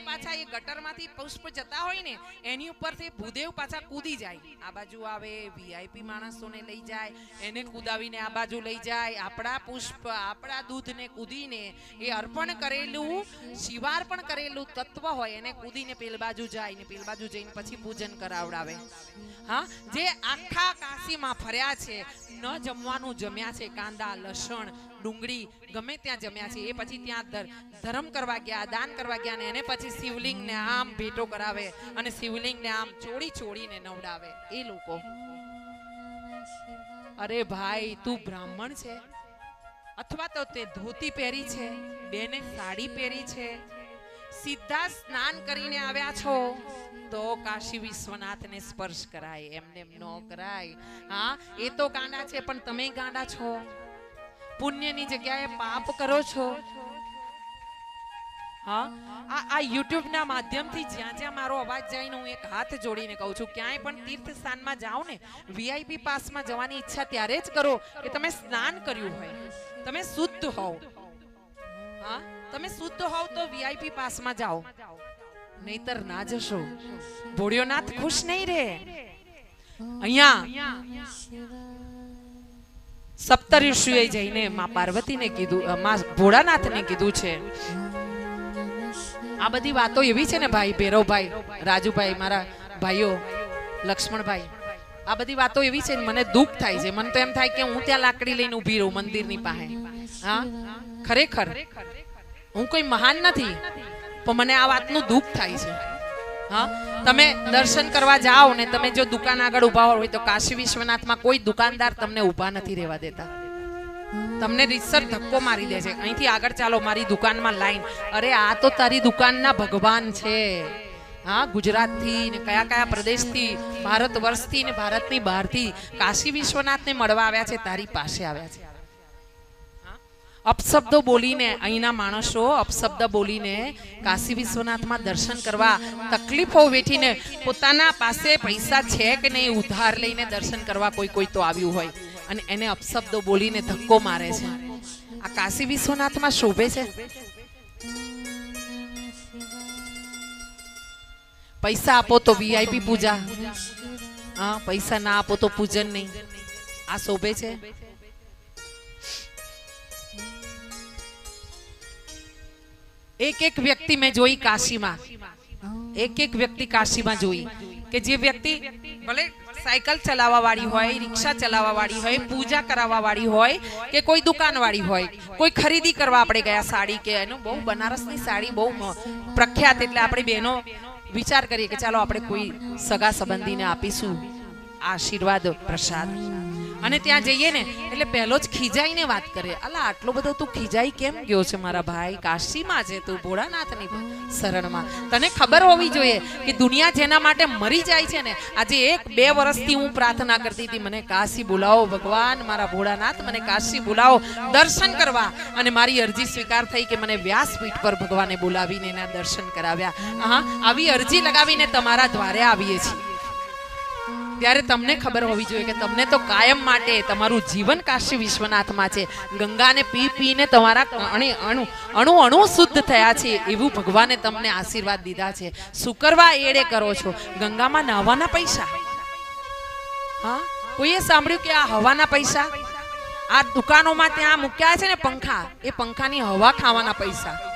પાછા એ ગટરમાંથી પુષ્પ જતા હોય ને, એની ઉપરથી ભૂદેવ પાછા કૂદી જાય. આ બાજુ આવે વીઆઈપી માણસોને લઈ જાય, એને કૂદાવીને આ બાજુ લઈ જાય. આપણા પુષ્પ, આપણા દૂધને કૂદીને એ અર્પણ કરેલું, શિવાર્પણ કરેલું તત્વ હોય, એને કૂદીને પેલ બાજુ જાય ને પેલ બાજુ જઈને પછી પૂજન કરાવડાવે. હા, જે આખા કાશીમાં ફર્યા છે, ન જમવાનું જમ્યા છે, કાંદા, લસણ ડુંગળી ગમે ત્યાં જમ્યા છે એ પછી ત્યાં ધર્મ કરવા ગયા, દાન કરવા ગયા ને એને પછી શિવલિંગને આમ ભેટો કરાવે અને શિવલિંગને આમ ચોડી ચોડીને નવડાવે. એ લોકો. અરે ભાઈ, તું બ્રાહ્મણ છે? અથવા તો તે ધોતી પહેરી છે, બેને સાડી પહેરી છે, સીધા સ્નાન કરીને આવ્યા છો, તો કાશી વિશ્વનાથને સ્પર્શ કરાય. એમને એમ ન કરાય. હા, એ તો ગાંડા છે, પણ તમે ગાંડા છો? પુણ્યની જગ્યાએ પાપ કરો છો? હા? આ આ યુટ્યુબના માધ્યમથી જ્યાં જ્યાં મારો અવાજ જાય ને હું એક હાથ જોડીને કહું છું, ક્યાંય પણ તીર્થ સ્થાનમાં જાઓ ને વીઆઈપી પાસમાં જવાની ઈચ્છા ત્યારે જ કરો કે તમે સ્નાન કર્યું હોય. તમે શુદ્ધ હોવ. હા? તમે શુદ્ધ હોવ તો વીઆઈપી પાસમાં જાઓ. નહીતર ના જશો. ભોળિયોનાથ ખુશ નહીં રહે અહીંયા સપ્તઋષિએ જઈને માં પાર્વતીને કીધું માં ભોળાનાથને કીધું છે, આ બધી વાતો એવી છે ને ભાઈ, ભૈરવભાઈ, રાજુભાઈ, મારા ભાઈઓ, લક્ષ્મણભાઈ, આ બધી વાતો એવી છે મને દુઃખ થાય છે. મને તો એમ થાય કે હું ત્યાં લાકડી લઈને ઊભી રહું મંદિરની પાસે. હા? ખરેખર? હું કોઈ મહાન નથી, પણ મને આ વાતનું દુઃખ થાય છે. હા? તમે દર્શન કરવા જાઓ ને તમે જો દુકાન આગળ ઊભા હોય તો કાશી વિશ્વનાથમાં કોઈ દુકાનદાર તમને ઊભા નથી રહેવા દેતા. તમને રીતસર ધક્કો મારી દે છે. અહીંથી આગળ ચાલો, મારી દુકાનમાં લાઈન. અરે, આ તો તારી દુકાનના ભગવાન છે. હા, ગુજરાતથી ને કયા કયા પ્રદેશથી ભારત વર્ષથી ને ભારતની બહારથી કાશી વિશ્વનાથને મળવા આવ્યા છે, તારી પાસે આવ્યા છે? અપશબ્દો બોલીને, અહીંના માણસો અપશબ્દ બોલીને કાશી વિશ્વનાથમાં દર્શન કરવા તકલીફો વેઠીને પોતાના પાસે પૈસા છે કે નહીં ઉધાર લઈને દર્શન કરવા કોઈ કોઈ તો આવ્યું હોય. અને એને અપશબ્દો બોલીને ધક્કો મારે છે. આ કાશી વિશ્વનાથમાં શોભે છે? પૈસા આપો તો વીઆઈપી પૂજા. હા, પૈસા ના આપો તો પૂજન નહીં. આ શોભે છે? એક એક વ્યક્તિ મેં જોઈ કાશીમાં. એક એક વ્યક્તિ કાશીમાં જોઈ. કે જે વ્યક્તિ ભલે સાયકલ ચલાવવા વાળી હોય, રિક્ષા ચલાવવા વાળી હોય, પૂજા કરાવવા વાળી હોય, કે કોઈ દુકાન વાળી હોય, કોઈ ખરીદી કરવા આપણે ગયા સાડી કે એનું બહુ બનારસની સાડી બહુ પ્રખ્યાત એટલે આપણે બહેનો વિચાર કરીએ કે ચાલો આપણે કોઈ સગા સંબંધીને આપીશું આશીર્વાદ, પ્રસાદ. અને ત્યાં જઈએ ને, એટલે પહેલો જ ખીજાઈને વાત કરે અલા, આટલો બધો તું ખીજાઈ કેમ ગયો છે મારા ભાઈ? કાશીમાં છે તું, ભોળાનાથની શરણમાં. તને ખબર હોવી જોઈએ કે દુનિયા જેના માટે મરી જાય છે ને, આજે એક બે વર્ષથી હું પ્રાર્થના કરતી હતી, મને કાશી બોલાવો ભગવાન, મારા ભોળાનાથ, મને કાશી બોલાવો, દર્શન કરવા. અને મારી અરજી સ્વીકાર થઈ કે મને વ્યાસપીઠ પર ભગવાને બોલાવીને એના દર્શન કરાવ્યા. હા આવી અરજી લગાવીને તમારા દ્વારે આવીએ છીએ. ત્યારે તમને ખબર હોવી જોઈએ કે તમને તો કાયમ માટે તમારું જીવન કાશી વિશ્વનાથમાં છે. ગંગાને પી પીને તમારા અણે અણુ અણુ અણુ શુદ્ધ થયા છે એવું ભગવાને તમને આશીર્વાદ દીધા છે. શુકરવા એડે કરો છો? ગંગામાં નાહવાના પૈસા? હા? કોઈએ સાંભળ્યું કે આ હવાના પૈસા? આ દુકાનોમાં ત્યાં મૂક્યા છે ને પંખા? એ પંખાની હવા ખાવાના પૈસા.